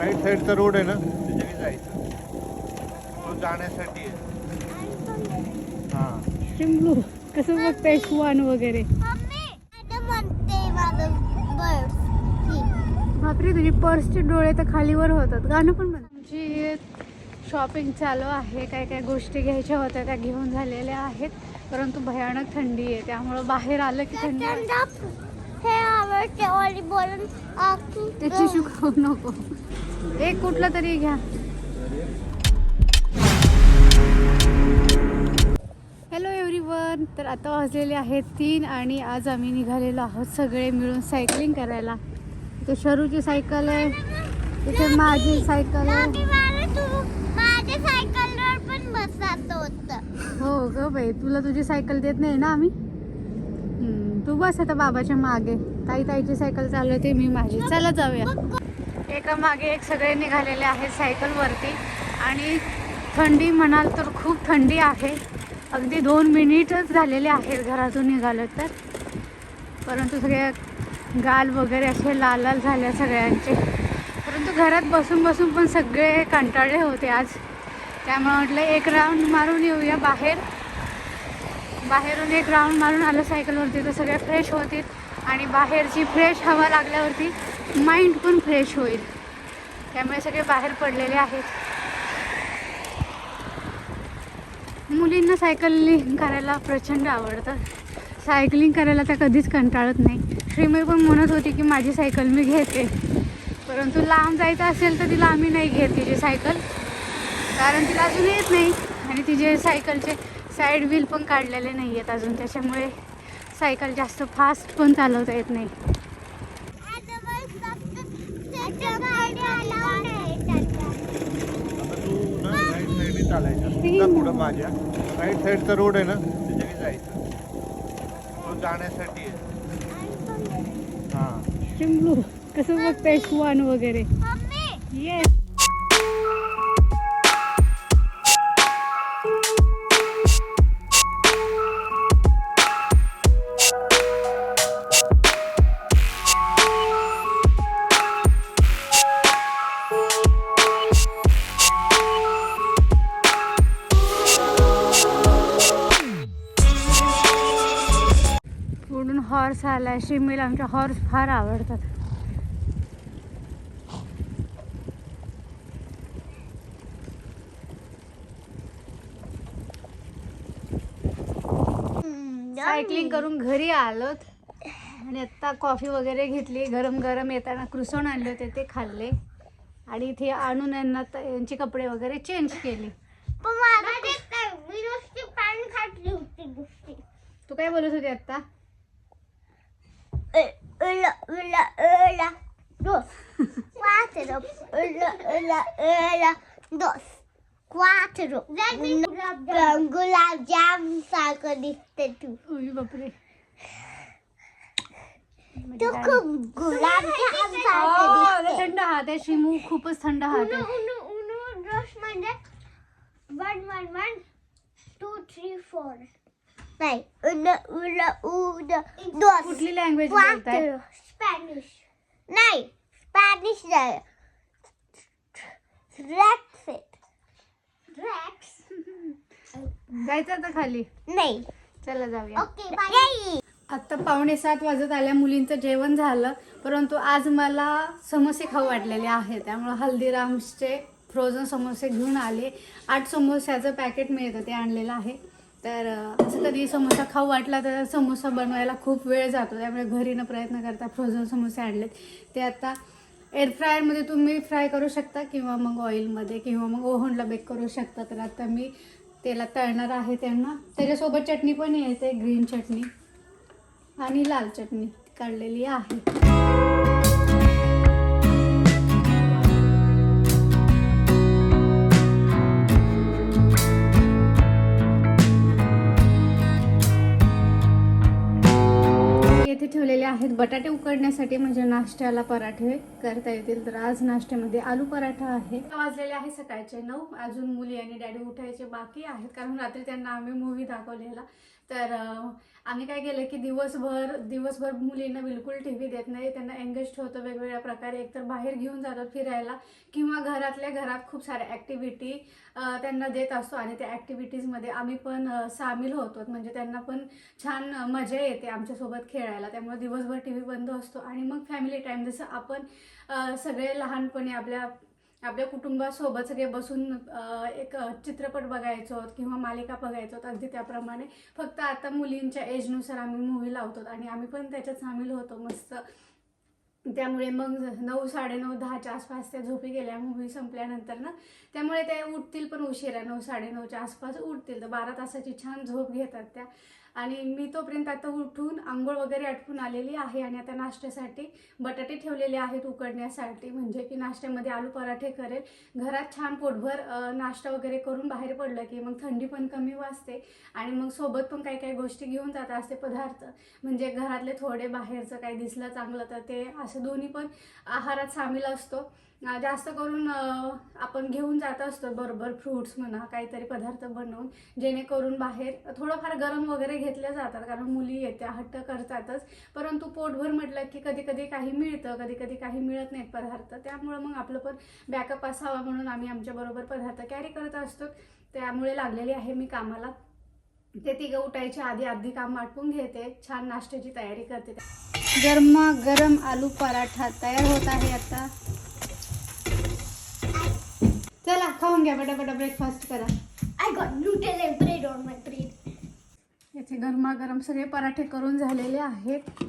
Right साईडचा road आहे ना? त्याच्याने जायचं. तो जाण्यासाठी आहे. हां. चिमलू कसं बघताय श्वान वगैरे? बापरे तुझी पर्सचे डोळे तर खालीवर होतात. गाणं पण म्हण आमची शॉपिंग चालू आहे. काय काय गोष्टी घ्यायच्या होत्या त्या घेऊन झालेल्या आहेत. परंतु भयानक थंडी आहे. त्यामुळं बाहेर आलं की थंडी. हे त्याची शिकवू नको. एक कुठला तरी घ्या. हॅलो एव्हरीवन तर आता वाजलेले आहेत तीन आणि आज आम्ही निघालेलो आहोत सगळे मिळून सायकलिंग करायला. इथे शरूची सायकल आहे. इथे माझी सायकल आहे. हो ग बाई तुला तुझी सायकल देत नाही ना आम्ही? तू बस आता बाबाच्या मागे. ताई ताईची सायकल चालवते मी माझी. चला जाऊया. एकामागे एक सगळे निघालेले आहेत सायकलवरती. आणि थंडी म्हणाल तर खूप थंडी आहे. अगदी दोन मिनिटच झालेले आहेत घरातून निघालं तर. परंतु सगळे गाल वगैरे असे लाल लाल झाल्या सगळ्यांचे. परंतु घरात बसून बसून पण सगळे कंटाळले होते आज. त्यामुळे म्हटलं एक राऊंड मारून येऊया बाहेर. बाहेरून एक राऊंड मारून आलं सायकलवरती तर सगळे फ्रेश होतील. आणि बाहेरची फ्रेश हवा लागल्यावरती माइंड पण फ्रेश होईल. त्यामुळे सगळे बाहेर पडलेले आहेत. मुलींना सायकलिंग करायला प्रचंड आवडतं. सायकलिंग करायला त्या कधीच कंटाळत नाही. श्रीमय पण म्हणत होती की माझी सायकल मी घेते. परंतु लांब जायचं असेल तर तिला आम्ही नाही घेत तिची सायकल. कारण तिला अजून येत नाही. आणि तिचे सायकलचे साईड व्हील पण काढलेले नाही आहेत अजून. त्याच्यामुळे सायकल जास्त फास्ट पण चालवता येत नाही आता तू ना राईट साईडने चालायचं पुढं माझ्या राईट साईडचा रोड आहे ना? त्याच्याने जायचं. तो जाण्यासाठी आहे. हां. चिमलू कसं बघताय श्वान वगैरे? येस हॉर्स आलाय शिमीला आमच्या हॉर्स फार आवडतात. सायकलिंग करून घरी आलोत. आणि आत्ता कॉफी वगैरे घेतली गरम गरम येताना क्रुसॉन आणले होते ते खाल्ले. आणि इथे आणून यांना यांचे कपडे वगैरे चेंज केले. तू काय बोलत होती आत्ता? Ulla, ulla, ulla, dos. Quattro. Ulla, ulla, ulla, dos. Quattro. गुलाबजाम सारखं दिसते तू उई बापरे तू खूप गुलाबजाम सारखं दिसते थंड हात आहे शिमू खूपच थंड हात आहे उनो उनो दस म्हणजे one one one two three four नाही उनो उनो उनो दोस कुठली लँग्वेज बोलताय. स्पॅनिश नाही स्पॅनिश नाही. रॅक्स रॅक्स जायचं आता खाली. नाही. चला जाऊया. ओके बाय आत्ता पावणे सात वाजत आल्या मुलींचं जेवण झालं. परंतु आज मला समोसे खाऊ वाटलेले आहेत. त्यामुळं हल्दीराम्सचे फ्रोझन समोसे घेऊन आले. आठ समोस्याचं पॅकेट मिळतं ते आणलेलं आहे. तर असं कधी समोसा खाऊ वाटला तर समोसा बनवायला खूप वेळ जातो. त्यामुळे घरी न प्रयत्न करता फ्रोझन समोसे आणलेत. ते आता एअरफ्रायरमध्ये तुम्ही फ्राय करू शकता किंवा मग ऑइलमध्ये किंवा मग ओव्हनला बेक करू शकता. तर आता मी त्याला तळणार आहे त्यांना. त्याच्यासोबत चटणी पण येते ग्रीन चटणी आणि लाल चटणी काढलेली आहे. ठेवलेले आहेत. बटाटे उकडण्यासाठी म्हणजे नाश्त्याला पराठे करता येतील. तर आज नाश्त्यामध्ये आलू पराठा आहे. वाजलेले आहे सकाळचे नऊ. अजून मुली आणि डॅडी उठायचे बाकी आहेत. कारण रात्री त्यांना आम्ही मूवी दाखवलेला. तर आम्ही काय केलं की दिवसभर दिवसभर मुलींना बिलकुल टी व्ही देत नाही. त्यांना एंगेज ठेवतो वेगवेगळ्या प्रकारे. एकतर बाहेर घेऊन जातो फिरायला किंवा घरातल्या घरात खूप साऱ्या ॲक्टिव्हिटी त्यांना देत असतो आणि त्या ॲक्टिव्हिटीजमध्ये आम्ही पण सामील होतो. म्हणजे त्यांना पण छान मजा येते आमच्यासोबत खेळायला. त्यामुळे दिवसभर टी व्ही बंद असतो. आणि मग फॅमिली टाईम जसं आपण सगळे लहानपणी आपल्या आपल्या कुटुंबासोबत सगळे बसून एक चित्रपट बघायचो किंवा मालिका बघायचो अगदी त्याप्रमाणे फक्त आता मुलींच्या एजनुसार आम्ही मूवी लावतो आणि आम्ही पण त्याच्यात सामील होतो मस्त. त्यामुळे मग नऊ साडेनऊ दहाच्या आसपास त्या झोपी गेल्या मूवी संपल्यानंतर ना. त्यामुळे ते उठतील पण उशिरा नऊ साडेनऊच्या आसपास उठतील. तर बारा तासाची छान झोप घेतात त्या. आणि मी तोपर्यंत आता उठून आंघोळ वगैरे आटपून आलेली आहे आणि आता नाश्त्यासाठी बटाटे ठेवलेले आहेत उकडण्यासाठी. म्हणजे की नाश्त्यामध्ये आलू पराठे करेल. घरात छान पोटभर नाश्ता वगैरे करून बाहेर पडलं की मग थंडी पण कमी वाजते आणि मग सोबत पण काही काही गोष्टी घेऊन जात असते पदार्थ. म्हणजे घरातले थोडे बाहेरचं काही दिसलं चांगलं तर ते असं दोन्ही पण आहारात सामील असतो. जास्त करून आपण घेऊन जात असतो बरोबर फ्रूट्स म्हणा काहीतरी पदार्थ बनवून जेणेकरून बाहेर थोडंफार गरम वगैरे घेतल्या जातात कारण मुली येत्या हट्ट करतातच. परंतु पोटभर म्हटलं की कधी कधी काही मिळतं कधी कधी काही मिळत नाहीत पदार्थ. त्यामुळं मग आपलं पण बॅकअप असावा म्हणून आम्ही आमच्याबरोबर पदार्थ कॅरी करत असतो. त्यामुळे लागलेली आहे मी कामाला. ते तिघं उठायच्या आधी आधी काम आटपून घेते. छान नाश्त्याची तयारी करते. गरमा गरम आलू पराठा तयार होत आहे आता चला खाऊन घ्या बटाबटा ब्रेकफास्ट करा. I got Nutella bread on my bread. याचे गरमागरम सगळे पराठे करून झालेले आहेत.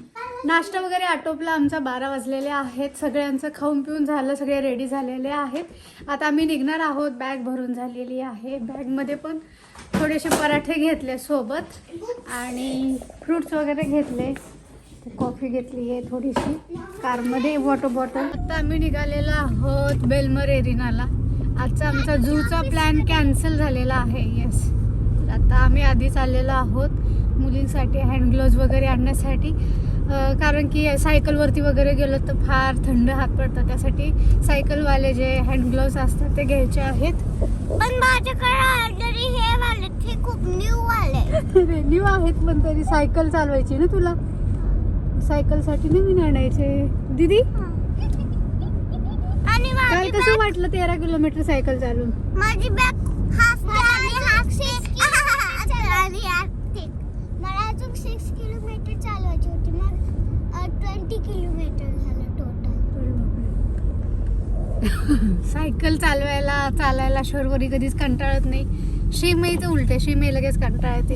नाश्ता वगैरे आटोपला आमचा बारा वाजलेले आहेत. सगळ्यांचं खाऊन पिऊन झालं सगळे रेडी झालेले आहेत. आता आम्ही निघणार आहोत बॅग भरून झालेली आहे. बॅगमध्ये पण थोडेसे पराठे घेतले सोबत. आणि फ्रूट्स वगैरे घेतले. कॉफी घेतली आहे थोडीशी. कारमध्ये वॉटर बॉटल आता आम्ही निघालेलो आहोत बेलमर एरिनाला आजचा आमचा झूचा प्लॅन कॅन्सल झालेला आहे येस आता आम्ही आधी चाललेलो आहोत मुलींसाठी हँड ग्लोव्ज वगैरे आणण्यासाठी. कारण की सायकलवरती वगैरे गेलो तर फार थंड हात पडतात. त्यासाठी सायकलवाले जे हँड ग्लोव्ज असतात ते घ्यायचे आहेत. पण माझ्याकडे ऑलरेडी हे वाले ते खूप न्यू वाले. न्यू आहेत पण तरी सायकल चालवायची ना तुला? सायकलसाठी नवीन आणायचे. दीदी? कसं वाटलं तेरा किलोमीटर सायकल चालून? माझी बॅग मला अजून सिक्स किलोमीटर चालवायची होती. मग ट्वेंटी किलोमीटर झालं टोटल सायकल चालवायला चालायला शोरवरी कधीच कंटाळत नाही. श्रीमई तर उलटे श्रीमई लगेच कंटाळते.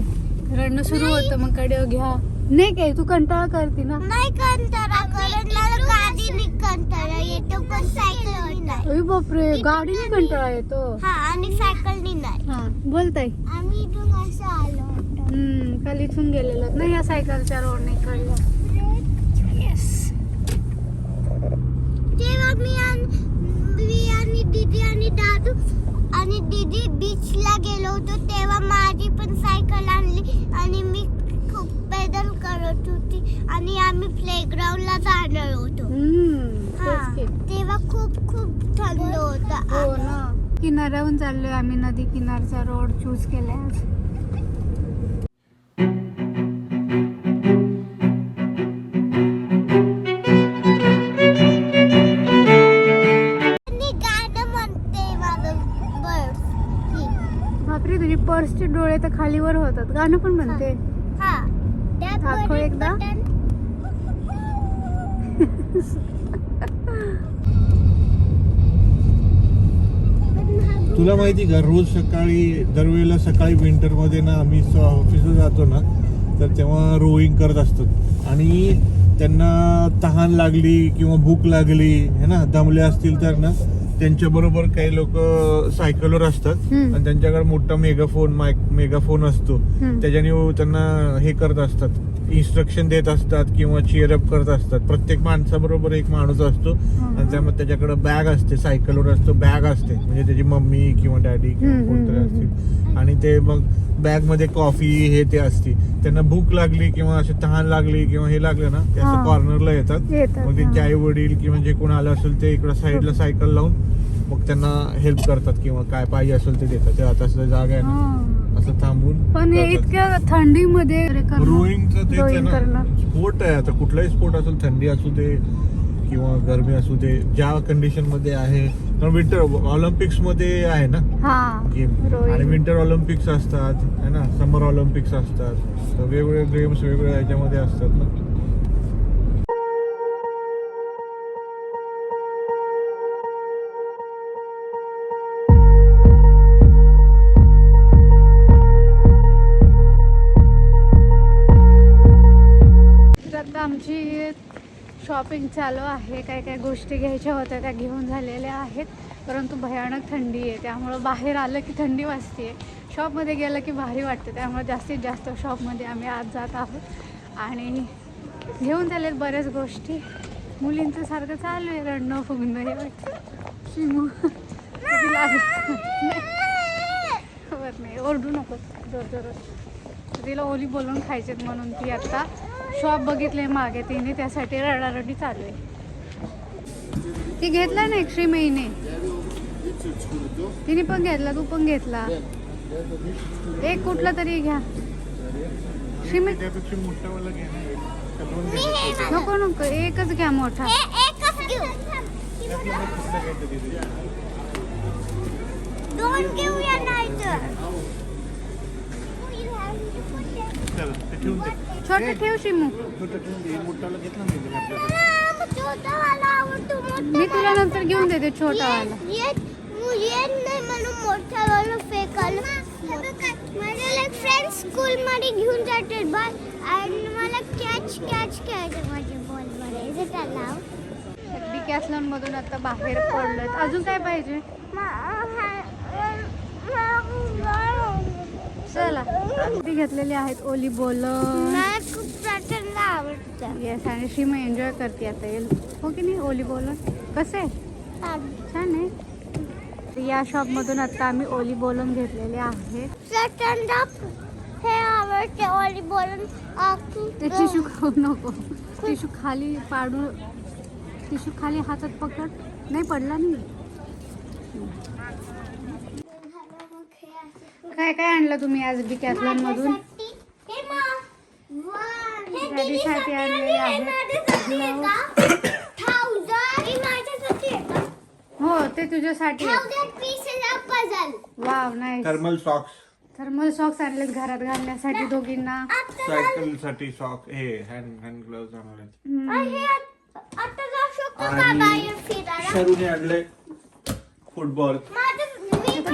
रडणं सुरू होतं मग कडे घ्या. नाही काय तू कंटाळा करते ना. नाही कंटाळा कारण मला गाडीने कंटाळा येतो पण सायकल नाही. अरे बापरे गाडीने कंटाळा येतो. हा आणि सायकलनी नाही. हा बोलताय आम्ही इथून असं आलो हम्म काल इथून गेलेलो. नाही या सायकलच्या रोडने कळलं येस तेव्हा मी आणि मी आणि दीदी आणि दादू आणि दीदी बीचला गेलो होतो तेव्हा माझी पण सायकल आणली आणि मी पेडल करत होती आणि आम्ही प्लेग्राऊंडला जाणार होतो. हा. तेव्हा खूप खूप थंड हो होतं. ना. किनाऱ्याहून चाललोय आम्ही नदी किनारचा रोड चूज केलाय आज. बापरे तुझी पर्सचे डोळे तर खालीवर होतात. गाणं पण म्हणते. हा. दाखव एकदा. तुला माहिती का रोज सकाळी दरवेळेला सकाळी विंटरमध्ये ना आम्ही ऑफिसला जातो ना तर तेव्हा रोईंग करत असतात आणि त्यांना तहान लागली किंवा भूक लागली है ना दमले असतील तर ना त्यांच्या बरोबर काही लोक सायकलवर असतात. आणि त्यांच्याकडे मोठा मेगाफोन मायक मेगाफोन असतो. त्याच्याने त्यांना हे करत असतात. इन्स्ट्रक्शन देत असतात किंवा चिअरअप करत असतात. प्रत्येक माणसाबरोबर एक माणूस असतो. आणि त्यामध्ये त्याच्याकडे बॅग असते. सायकलवर असतो. बॅग असते. म्हणजे त्याची मम्मी किंवा डॅडी किंवा कोणतरी असतील. आणि ते मग बॅगमध्ये कॉफी हे ते असते. त्यांना भूक लागली किंवा असे तहान लागली किंवा हे लागलं ना ते हा. असं कॉर्नरला येतात. मग त्यांचे हा. आई वडील किंवा जे कोण आलं असेल ते इकडं साईडला सायकल लावून मग त्यांना हेल्प करतात किंवा काय पाहिजे असेल ते देतात. आता असं जागा आहे ना. असं थांबून पण हे इतक्या थंडीमध्ये रोईंगचं तेच आहे रोईंग ना करणार. स्पोर्ट आहे. आता कुठलाही स्पोर्ट असेल थंडी असू दे किंवा गरमी असू दे ज्या कंडिशनमध्ये आहे. कारण विंटर ऑलिम्पिक्समध्ये आहे ना? हा गेम आणि रोईंग विंटर ऑलिम्पिक्स असतात है ना? समर ऑलिम्पिक्स असतात. तर वेगवेगळे गेम्स वेगवेगळ्या ह्याच्यामध्ये असतात ना? शॉपिंग चालू आहे काय काय गोष्टी घ्यायच्या होत्या त्या घेऊन झालेल्या आहेत. परंतु भयानक थंडी आहे त्यामुळं बाहेर आलं की थंडी वाजते शॉपमध्ये गेलं की भारी वाटते त्यामुळे जास्तीत जास्त शॉपमध्ये आम्ही आज जात आहोत. आणि घेऊन झालेत बऱ्याच गोष्टी. मुलींचं सारखं चालू आहे रडणं फुगणं हे वाटतं. शिमू. बरं नाही ओरडू नको जोर जोर तिला ओली बोलून खायचेत म्हणून ती आत्ता शॉप बघितले मागे तिने त्यासाठी रडारडी चालू आहे. ती घेतला ना एकशे महिने. तिने पण घेतला तू पण घेतला. एक कुठला तरी घ्या. श्रीमे नको नको एकच घ्या मोठा? दोन छोटा ठेव शिमू छोटं ठेवून दे. मोठाला घेतला नाही मोठा मी तुला नंतर घेऊन देते छोटा वाला लाईक फ्रेंड्स स्कूल मध्ये घेऊन जाते बॉल आणि मला कॅच कॅच खेळायचं माझ्या बॉलमध्ये इज इट अलाउड डिकॅथलॉन मधून आता बाहेर पडलोय अजून काय पाहिजे चला ती घेतलेली आहेत ओली बोल येस आणि श्रीमा एन्जॉय करते आता. येईल. हो की नाही ओली बोल कसं? आहे छान आहे. या शॉपमधून आता आम्ही ओली बोलून घेतलेले आहे. हे आवडते ओली बोलून. ते टिशू खाऊ नको. टिशू खाली पाडू टिशू खाली हातात पकड. नाही पडला नाही काय काय आणलं तुम्ही आज डिकॅथलॉन मधून? आणलेले आहेत. हो ते तुझ्यासाठी वाव नाही थर्मल सॉक्स थर्मल सॉक्स आणलेत घरात घालण्यासाठी दोघींना. सायकलसाठी सॉक हे हँड हँड ग्लोव्ह आणले हम्म. शरूने आणले फुटबॉल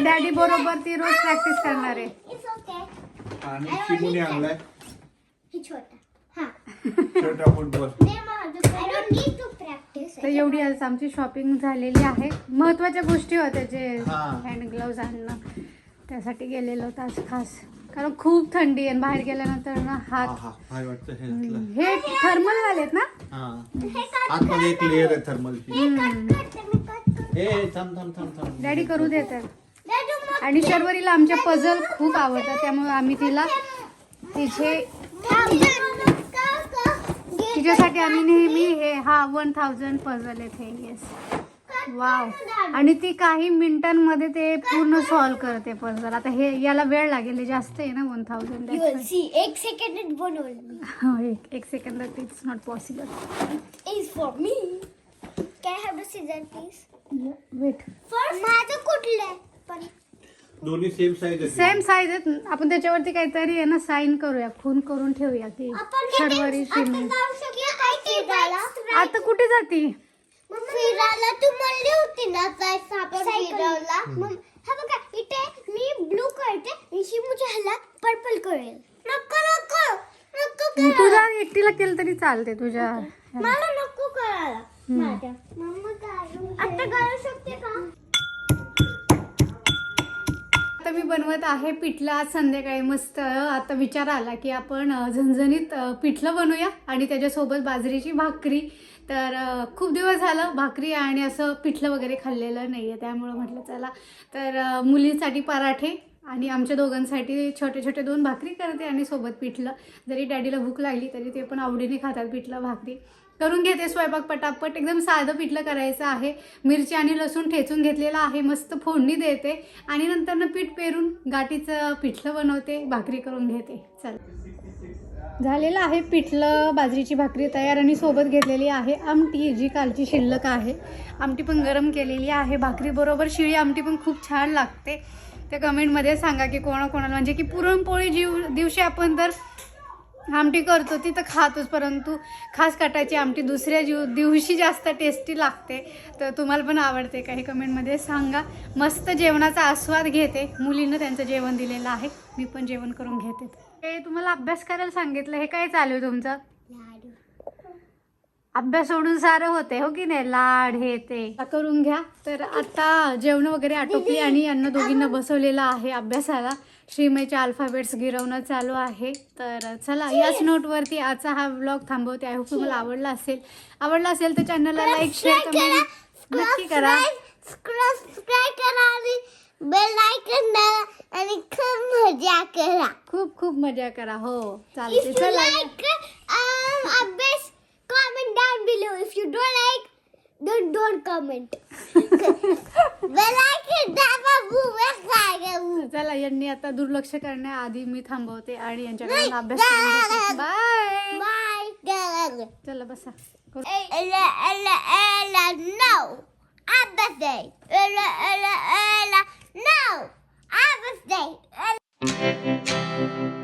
डॅडी बरोबर ती रोज प्रॅक्टिस करणार आहे. आणि शिमूने आणलाय. छोटा. छोटा फुटबॉल तर एवढी आज आमची शॉपिंग झालेली आहे. महत्त्वाच्या गोष्टी होत्या जे हा. हँड ग्लोव्ज आणणं. त्यासाठी गेलेलो होतो आज खास. कारण खूप थंडी आहे आणि बाहेर गेल्यानंतर ना हात हा काय वाटतं हे घातलं. हे. थर्मल वालेत ना. हा आतमध्ये एक लेअर आहे थर्मलची ए थांब थांब थांब थांब. डॅडी करू देतात आणि शर्वरीला आमच्या पझल खूप आवडतात त्यामुळे आम्ही तिला तिचे तिच्यासाठी आम्ही नेहमी हे हा वन थाउजंड पझल हे येस वाव आणि ती काही मिनिटांमध्ये ते पूर्ण सॉल्व करते पझल आता हे याला वेळ लागेल हे जास्त आहे ना वन थाउजंड एक सेकंड बनवलं एक सेकंदात it's not possible for me. Can I have the scissor, please? Wait माझं कुठलं? पण. दोन्ही सेम साईज सेम साईज आहेत. आपण त्याच्यावरती काहीतरी आहे ना साईन करूया. खून करून ठेवूया की शर्वरी फिरायला. आता कुठे जाती? फिरायला तू म्हणली होती ना जायचं आपण फिरायला. मग हा बघा इथे मी ब्लू करते आणि शिमूच्या ह्याला पर्पल करेल. नको नको. नको एकटीला केलं तरी चालते तुझ्या. मला नको करायला माझ्या. मम्मा काय आता करू शकते का? आता मी बनवत आहे पिठलं आज संध्याकाळी मस्त आता विचार आला की आपण झणझणीत पिठलं बनवूया आणि त्याच्यासोबत बाजरीची भाकरी. तर खूप दिवस झालं भाकरी आणि असं पिठलं वगैरे खाल्लेलं नाही आहे त्यामुळं म्हटलं चला. तर मुलींसाठी पराठे आणि आमच्या दोघांसाठी छोटे छोटे दोन भाकरी करते आणि सोबत पिठलं. जरी डॅडीला भूक लागली तरी ते पण आवडीने खातात पिठलं भाकरी. करून घेते स्वयंपाक पटापट. एकदम साधं पिठलं करायचं आहे. मिरची आणि लसूण ठेचून घेतलेलं आहे. मस्त फोडणी देते. आणि नंतर पीठ पेरून गाठीचं पिठलं बनवते. भाकरी करून घेते. चल. झालेलं आहे पिठलं. बाजरीची भाकरी तयार आणि सोबत घेतलेली आहे. आमटी जी कालची शिल्लक आहे. आमटी पण गरम केलेली आहे. भाकरीबरोबर शिळी आमटी पण खूप छान लागते. त्या कमेंटमध्ये सांगा की कोणाकोणाला म्हणजे की पुरणपोळी जीव दिवशी आपण तर आमटी करतो ती तर खातोच परंतु खास कटाची आमटी दुसऱ्या जीव दिवशी जास्त टेस्टी लागते. तर तुम्हाला पण आवडते काही कमेंटमध्ये सांगा. मस्त जेवणाचा आस्वाद घेते. मुलीनं त्यांचं जेवण दिलेलं आहे. मी पण जेवण करून घेते. हे तुम्हाला अभ्यास करायला सांगितलं हे काय चालू आहे तुमचं? अभ्यास सोडून सारं होते हो की नाही? लाड हे ते. करून घ्या. तर आता जेवण वगैरे आटोपली आणि यांना दोघींना बसवलेलं आहे अभ्यासाला. श्रीमयचे अल्फाबेट्स गिरवणं चालू आहे. तर चला याच नोटवरती आजचा हा ब्लॉग थांबवते. आय होप तुम्हाला आवडला असेल. आवडला असेल तर चॅनलला लाईक शेअर कमेंट नक्की करा. सबस्क्राईब करा आणि बेल आयकन दाबा आणि खूप मजा करा. खूप खूप मजा करा. हो चालते चला. Don't like, then don't comment. Well, I can have a boo चला यांनी आता दुर्लक्ष करण्याआधी मी थांबवते आणि यांच्याकडे अभ्यास करून बाय Bye. चला बसा करू. Ella, Ella, Ella, no. Abbas Day. Ella, Ella, Ella, no. Abbas Day. Ella.